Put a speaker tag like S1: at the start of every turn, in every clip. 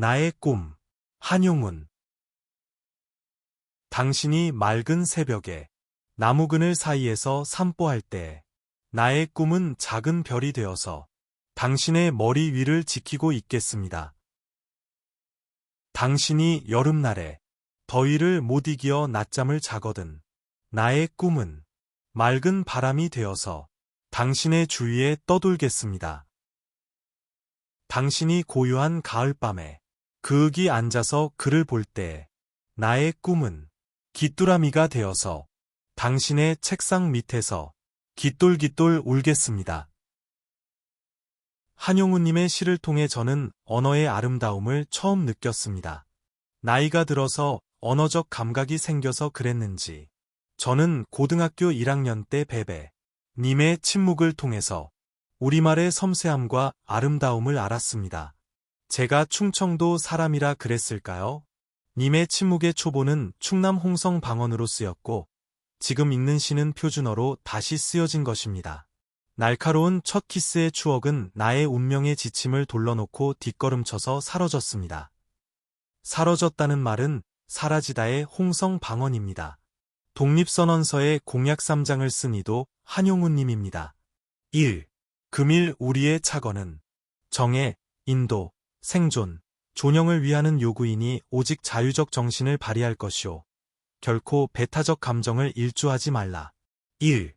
S1: 나의 꿈. 한용운. 당신이 맑은 새벽에 나무 그늘 사이에서 산보할 때 나의 꿈은 작은 별이 되어서 당신의 머리 위를 지키고 있겠습니다. 당신이 여름날에 더위를 못 이기어 낮잠을 자거든 나의 꿈은 맑은 바람이 되어서 당신의 주위에 떠돌겠습니다. 당신이 고요한 가을밤에 그윽이 앉아서 글을 볼때 나의 꿈은 귀뚜라미가 되어서 당신의 책상 밑에서 깃돌깃돌 울겠습니다. 한용우님의 시를 통해 저는 언어의 아름다움을 처음 느꼈습니다. 나이가 들어서 언어적 감각이 생겨서 그랬는지 저는 고등학교 1학년 때 베베 님의 침묵을 통해서 우리말의 섬세함과 아름다움을 알았습니다. 제가 충청도 사람이라 그랬을까요? 님의 침묵의 초보는 충남 홍성 방언으로 쓰였고 지금 읽는 시는 표준어로 다시 쓰여진 것입니다. 날카로운 첫 키스의 추억은 나의 운명의 지침을 돌려놓고 뒷걸음쳐서 사라졌습니다. 사라졌다는 말은 사라지다의 홍성 방언입니다. 독립선언서의 공약 3장을 쓴 이도 한용우님입니다. 1. 금일 우리의 착언은 정의, 인도, 생존, 존영을 위하는 요구이니 오직 자유적 정신을 발휘할 것이오. 결코 배타적 감정을 일주하지 말라. 1.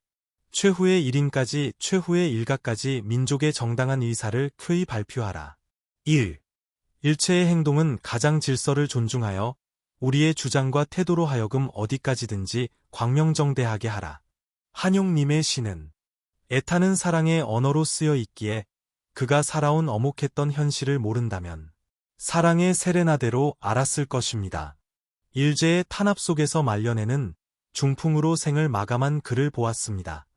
S1: 최후의 1인까지 최후의 일가까지 민족의 정당한 의사를 쾌히 발표하라. 1. 일체의 행동은 가장 질서를 존중하여 우리의 주장과 태도로 하여금 어디까지든지 광명정대하게 하라. 한용님의 시는 애타는 사랑의 언어로 쓰여 있기에 그가 살아온 어목했던 현실을 모른다면 사랑의 세레나대로 알았을 것입니다. 일제의 탄압 속에서 말년에는 중풍으로 생을 마감한 그를 보았습니다.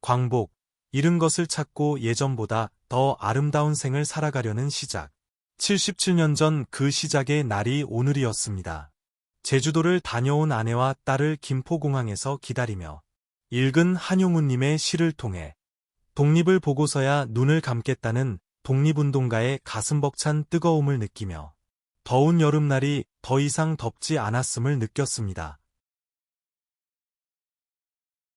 S1: 광복, 잃은 것을 찾고 예전보다 더 아름다운 생을 살아가려는 시작. 77년 전 그 시작의 날이 오늘이었습니다. 제주도를 다녀온 아내와 딸을 김포공항에서 기다리며 읽은 한용우님의 시를 통해 독립을 보고서야 눈을 감겠다는 독립운동가의 가슴 벅찬 뜨거움을 느끼며 더운 여름날이 더 이상 덥지 않았음을 느꼈습니다.